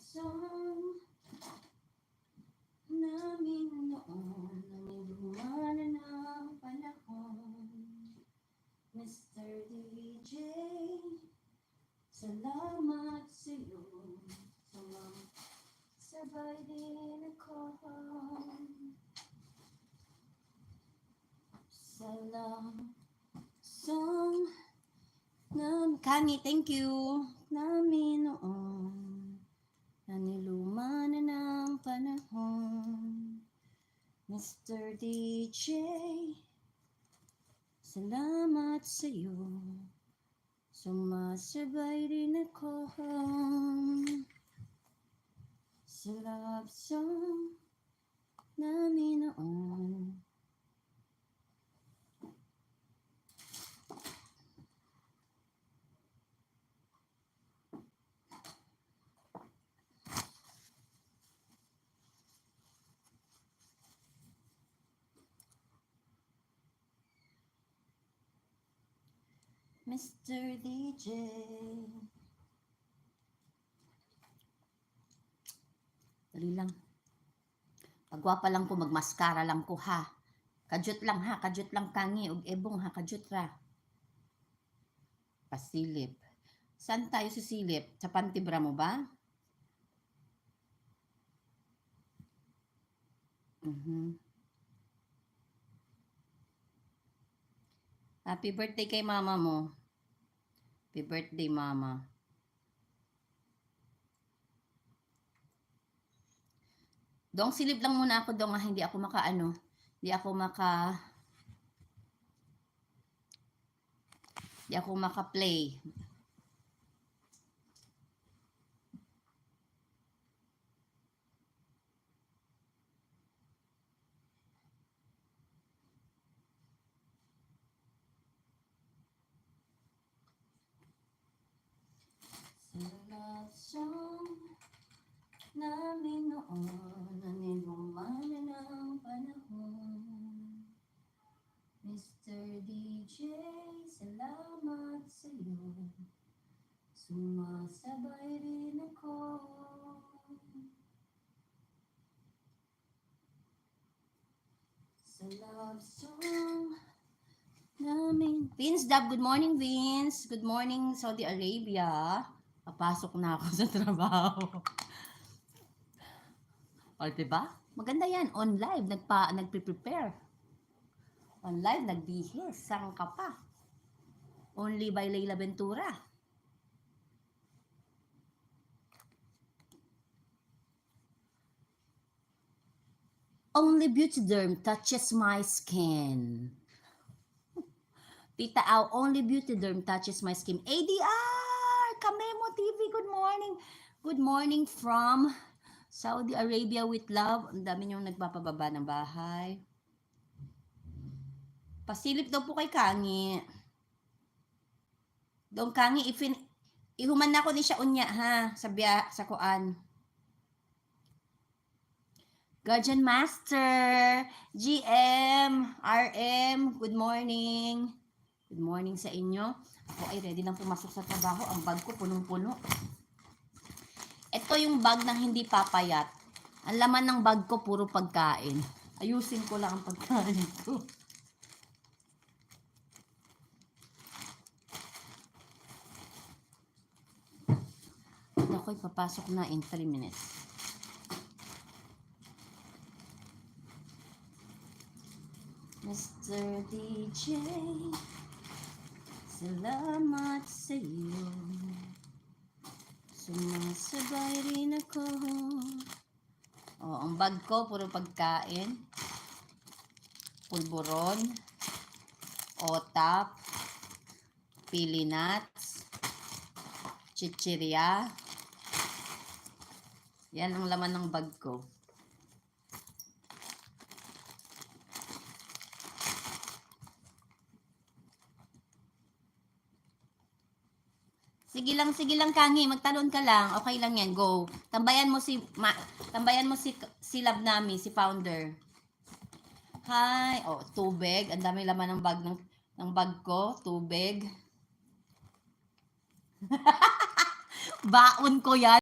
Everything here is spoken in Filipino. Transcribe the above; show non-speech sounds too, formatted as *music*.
song namin noon nang lumana ng panahon. Mr. DJ, salamat sa'yo. Sumam- Sabay din ako. Salam song nam Kani, thank you. Namin noon na niluma na ng panahon. Mr. DJ, salamat sa'yo. Sumasabay rin ako sa love song namin noon. Mr. DJ. Dali lang. Pagwapa lang ko, magmaskara lang ko ha. Kajut lang ha, kajut lang kangi, ug ebong ha, kajut ra. Pasilip. Saan tayo sisilip? Sa pantibra mo ba? Mhm. Happy birthday kay mama mo. Happy birthday, mama. Dong, silip lang muna ako, dong, ah, hindi ako makaano. Hindi ako maka... Hindi ako maka-play. Sa love song namin noon na nilumana ng panahon. Mr. DJ, salamat sa iyo. Sumasabay rin ako. Sa love song namin. Vince Dab, good morning Vince. Good morning Saudi Arabia. Papasok na ako *laughs* sa trabaho. O, diba? Maganda yan. On live, nagpa, nagpe-prepare. On live, nagbihis. Saan ka pa? Only by Leila Ventura. Only Beauty Derm touches my skin. *laughs* Tita Au, only Beauty Derm touches my skin. ADR! Kamemo TV, good morning. Good morning from Saudi Arabia with love. Ang dami niyong nagpapababa ng bahay. Pasilip daw po kay Kangi. Dong Kangi, ifin, ihuman na ko ni siya unya ha, sa, sa kuan. Guardian Master, GM, RM, good morning. Good morning sa inyo. Ako ay ready lang pumasok sa trabaho. Ang bag ko punong-puno. Ito yung bag ng hindi papayat. Ang laman ng bag ko puro pagkain. Ayusin ko lang ang pagkain ko. Ako'y papasok na in 3 minutes. Mr. DJ, salamat sa iyo. Sumasabay rin ako. Oh, ang bag ko, puro pagkain. Pulburon. Otap. Pili nuts. Chichirya. Yan ang laman ng bag ko. Sige lang, sige lang Kangi, magtalon ka lang. Okay lang 'yan, go. Tambayan mo si ma, tambayan mo si si love nami, si founder. Hi, oh, tubig. Ang dami laman ng bag ng ng bag ko, tubig. *laughs* Baon ko 'yan.